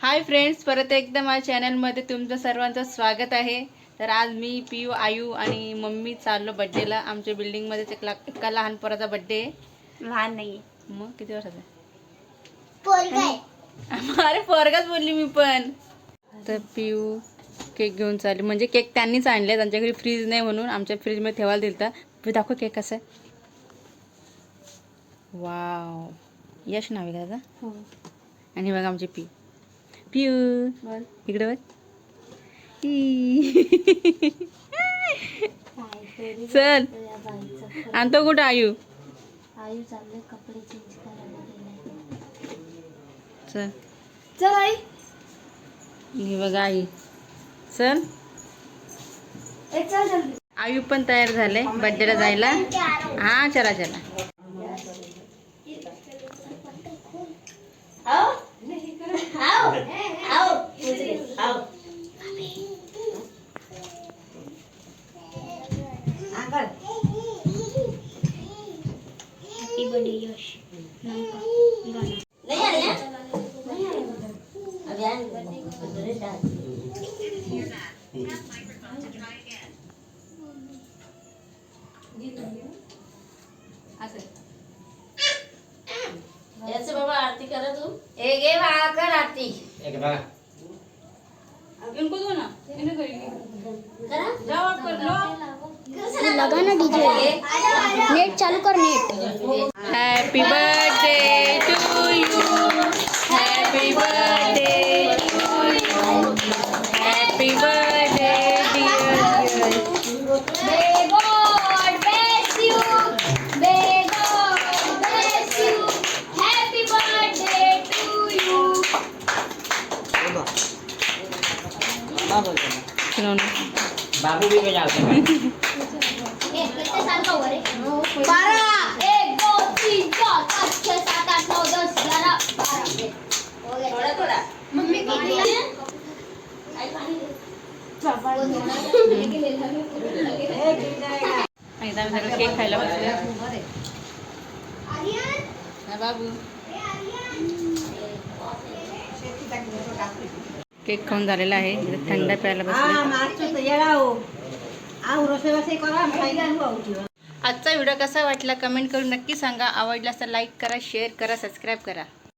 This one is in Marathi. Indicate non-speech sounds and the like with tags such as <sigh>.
हाय फ्रेंड्स परत एकदा माझ्या चॅनलमध्ये तुमचं सर्वांचं स्वागत आहे. तर आज मी पियू आयू आणि मम्मी चाललो बड्डेला आमच्या बिल्डिंगमध्येच एक ला एका लहान पोराचा बड्डे आहे लहान नाही. मग किती वर्षाचा अरे पोरगाच बोलली मी पण. तर पियू केक घेऊन चालली. म्हणजे केक त्यांनीच आणले. त्यांच्या घरी फ्रीज नाही म्हणून आमच्या फ्रीजमध्ये ठेवायला दिलता. मी दाखव केक कसं आहे. वाव यश नाव आहे का हो. आणि बघा आमची पी पियू. बोल. इकडे बघ. <laughs> चल. आणतो कुठं आयू? आयु चालले कपडे चेंज करायला चल. चल आई. हे बघा आई. चल. आयू पण तयार झाले बड्डेला जायला. हा चला चला. Microphone to try again. आरती करा तू. ए गे बाळा कर आरती एक बघा इनको दो ना. इन्हें करा. जाओ आप कर लो लगा ना डीजे. नेट चालू कर नेट. हॅपी बर्थडे बाबू भी बजाते हैं एक कितने साल का हुआ रे? बारह. एक दो तीन चार पाँच छः सात आठ नौ दस ग्यारह बारह. हो गया. थोडा थोडा मम्मी किती आहे? आई पाणी दे. आणि इथं आम्ही सगळं केक खायला बसलो हा बाबू केक खाऊन झालेला आहे. थंड प्यायला बसले. आजचा व्हिडिओ कसा वाटला कमेंट करून नक्की सांगा. आवडला तर लाईक करा शेअर करा सबस्क्राईब करा.